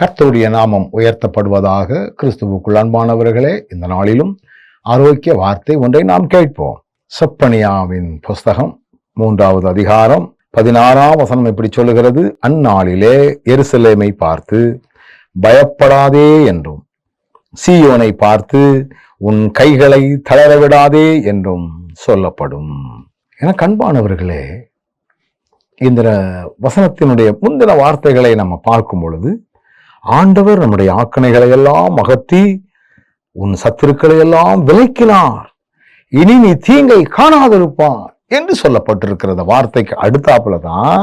கர்த்தருடைய நாமம் உயர்த்தப்படுவதாக கிறிஸ்துவுக்குள் அன்பானவர்களே இந்த நாளிலும் ஆரோக்கிய வார்த்தை ஒன்றை நாம் கேட்போம். செப்பனியாவின் புஸ்தகம் மூன்றாவது அதிகாரம் பதினாறாம் வசனம் இப்படி சொல்லுகிறது? அந்நாளிலே எருசலேமை பார்த்து பயப்படாதே என்றும் சீயோனை பார்த்து உன் கைகளை தளர விடாதே என்றும் சொல்லப்படும். என கண்பானவர்களே இந்த வசனத்தினுடைய முந்தின வார்த்தைகளை நம்ம பார்க்கும் பொழுது ஆண்டவர் நம்முடைய ஆக்கணைகளை எல்லாம் அகற்றி உன் சத்துருக்களை எல்லாம் விலக்கினார். இனி நீ தீங்கை காணாதிருப்பான் என்று சொல்லப்பட்டிருக்கிற வார்த்தைக்கு அடுத்தாப்புல தான்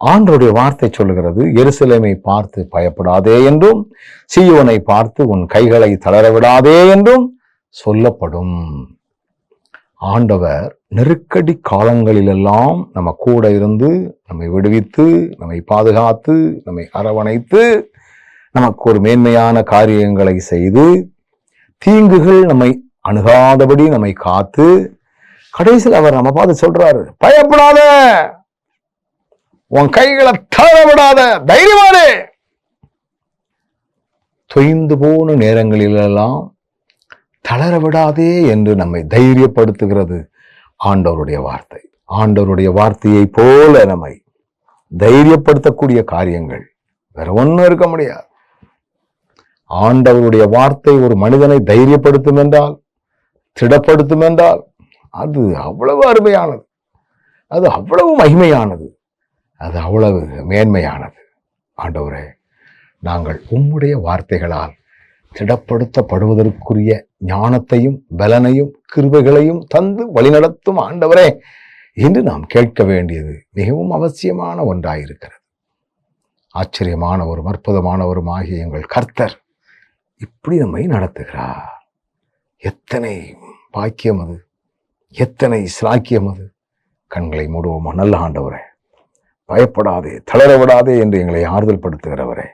ஆண்டருடைய வார்த்தை சொல்லுகிறது எருசலேமை பார்த்து பயப்படாதே என்றும் சீயோனை பார்த்து உன் கைகளை தளர விடாதே என்றும் சொல்லப்படும். ஆண்டவர் நெருக்கடி காலங்களிலெல்லாம் நம்ம கூட இருந்து நம்மை விடுவித்து நம்மை பாதுகாத்து நம்மை அரவணைத்து நமக்கு ஒரு மேன்மையான காரியங்களை செய்து தீங்குகள் நம்மை அணுகாதபடி நம்மை காத்து கடைசியில் அவர் நம்ம பார்த்து சொல்றாரு பயப்படாத! உன் கைகளை தளர விடாத தைரியமானே! தொய்ந்து போன நேரங்களிலெல்லாம் தளர விடாதே என்று நம்மை தைரியப்படுத்துகிறது ஆண்டவருடைய வார்த்தை. ஆண்டவருடைய வார்த்தையை போல நம்மை தைரியப்படுத்தக்கூடிய காரியங்கள் வேற ஒன்றும் இருக்க முடியாது. ஆண்டவருடைய வார்த்தை ஒரு மனிதனை தைரியப்படுத்தும் என்றால் திடப்படுத்தும் என்றால் அது அவ்வளவு அருமையானது. அது அவ்வளவு மகிமையானது. அது அவ்வளவு மேன்மையானது. ஆண்டவரே நாங்கள் உம்முடைய வார்த்தைகளால் திடப்படுத்தப்படுவதற்குரிய ஞானத்தையும் பலனையும் கிருபைகளையும் தந்து வழிநடத்தும் ஆண்டவரே என்று நாம் கேட்க வேண்டியது மிகவும் அவசியமான ஒன்றாயிருக்கிறது. ஆச்சரியமான ஒரு அற்புதமான ஒரு ஆகிய எங்கள் கர்த்தர் இப்படி நம்மை நடத்துகிறார். எத்தனை பாக்கியம் அது? எத்தனை சிலாக்கியம் அது? கண்களை மூடுவோமா நல்ல ஆண்டவரே. பயப்படாதே தளர விடாதே என்று எங்களை ஆறுதல் படுத்துகிறவரே.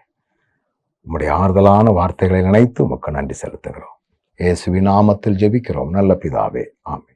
உம்முடைய ஆறுதலான வார்த்தைகளை நினைத்து உமக்கு நன்றி செலுத்துகிறோம். இயேசுவின் நாமத்தில் ஜெபிக்கிறோம். நல்ல பிதாவே ஆமை